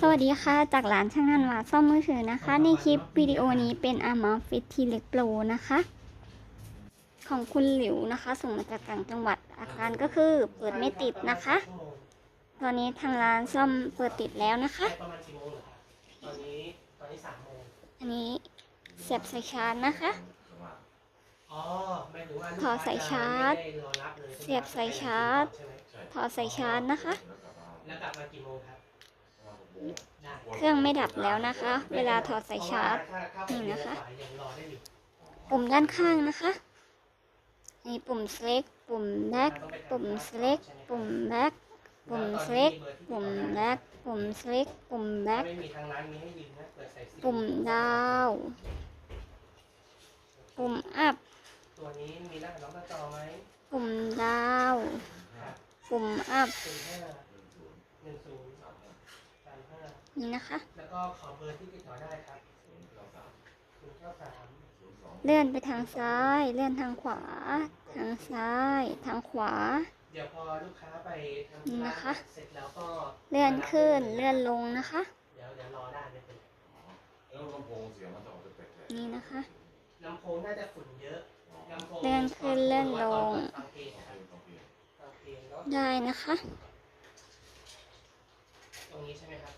สวัสดีค่ะ จากร้านช่างนันวาซ่อมมือถือนะคะ ในคลิปวิดีโอนี้เป็นอามาฟิตทีเล็กโปรนะคะ ของคุณหลิวนะคะ ส่งมาจากต่างจังหวัดอาการก็คือเปิดไม่ติดนะคะ ตอนนี้ทางร้านซ่อมเปิดติดแล้วนะคะประมาณกี่โมงเหรอครับตอนนี้ตอนนี้สามโมงอันนี้เสียบสายชาร์จนะคะอ๋อหมายถึงว่าลูกขอค้าสายจะชาร์จไม่ได้รอรับเลยเสียบสายชาร์จใช่ไหมถอดสายชาร์จนะคะ แล้วกลับมากี่โมงครับได้เครื่องไม่ดับแล้วนะคะ เวลาถอดสายชาร์จเพะว่ถ้าเข้าไปนี่นะคะเลี้ยวขวายังรอได้อยู่ปุ่มด้านข้างนะคะนี่ปุ่ม select ปุ่ม back ปุ่ม select ปุ่ม back ปุ่ม select ปุ่ม back ปุ่ม select ปุ่มถ้า back ไม่มีทางร้านมีให้ยืมนะเปิดสายสีปุ่มดาว ปุ่ม up ตัวนี้มีหน้าล็อกหน้าจอไหมปุ่มดาวครับปุ่ม up ศูนย์ห้า หนึ่งศูนย์สามห้านี่นะคะ แล้วก็ขอเบอร์ที่ติดต่อได้ครับศูนย์เก้าสามเลื่อนไปทางซ้าย เลื่อนทางขวา ทางซ้าย ทางขวา เดี๋ยวพอลูกค้าไปทำนี่ธุระนะคะ เสร็จแล้วก็เลื่อนขึ้น เลื่อนลงนะคะ เดี๋ยวเดี๋ยวรอได้ไม่เป็นไรแล้วลำโพงเสียงมันจะออกจะแปลกๆนี่นะคะ ลำโพงน่าจะฝุ่นเยอะลำโพงเลื่อนขึ้นเลื่อนลง ฟังเพลงนะครับต้องเปลี่ยนฟังเพลงแล้วได้นะคะต รงนี้ใช่ไหมครับ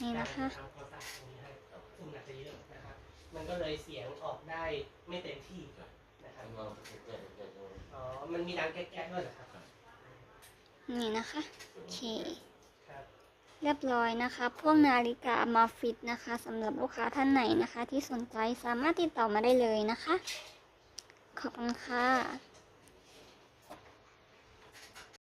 นี่นะคะได้ทำความสะอาดตรงนี้ให้ฝุ่นอาจจะเยอะนะครับ มันก็เลยเสียงออกได้ไม่เต็มที่นะครับเราแก้แก้แก้อ๋อ มันมีดังแก๊กๆด้วยเหรอครับ นี่นะคะ โอเคครับเรียบร้อยนะคะ พวกนาฬิกามาฟิตนะคะสำหรับลูกค้าท่านไหนนะคะ ที่สนใจสามารถติดต่อมาได้เลยนะคะ ขอบคุณค่ะ